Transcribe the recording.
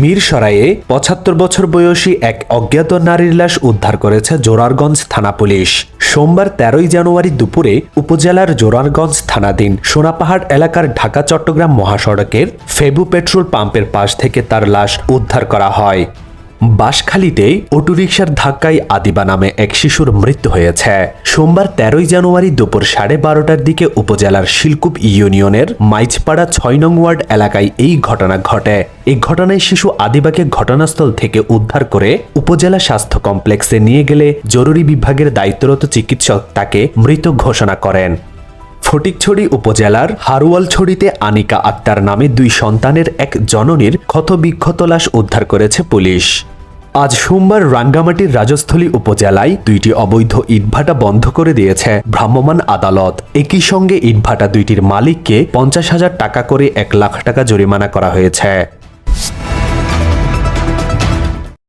মিরসরাইয়ে পঁচাত্তর বছর বয়সী এক অজ্ঞাত নারীর লাশ উদ্ধার করেছে জোরারগঞ্জ থানা পুলিশ। সোমবার তেরোই জানুয়ারি দুপুরে উপজেলার জোরারগঞ্জ থানাধীন সোনাপাহাড় এলাকার ঢাকা চট্টগ্রাম মহাসড়কের ফেবু পেট্রোল পাম্পের পাশ থেকে তার লাশ উদ্ধার করা হয়। বাঁশখালীতে অটোরিকশার ধাক্কায় আদিবা নামে এক শিশুর মৃত্যু হয়েছে। সোমবার তেরোই জানুয়ারি দুপুর সাড়ে বারোটার দিকে উপজেলার শিলকুপ ইউনিয়নের মাইজপাড়া ছয় নং ওয়ার্ড এলাকায় এই ঘটনা ঘটে। এই ঘটনায় শিশু আদিবাকে ঘটনাস্থল থেকে উদ্ধার করে উপজেলা স্বাস্থ্য কমপ্লেক্সে নিয়ে গেলে জরুরি বিভাগের দায়িত্বরত চিকিৎসক তাকে মৃত ঘোষণা করেন। ফটিকছড়ি উপজেলার হারুয়ালছড়িতে আনিকা আক্তার নামে দুই সন্তানের এক জননীর ক্ষতবিক্ষত লাশ উদ্ধার করেছে পুলিশ। আজ সোমবার রাঙ্গামাটির রাজস্থলী উপজেলায় দুইটি অবৈধ ইটভাটা বন্ধ করে দিয়েছে ভ্রাম্যমাণ আদালত। একই সঙ্গে ইটভাটা দুইটির মালিককে পঞ্চাশ হাজার টাকা করে এক লাখ টাকা জরিমানা করা হয়েছে।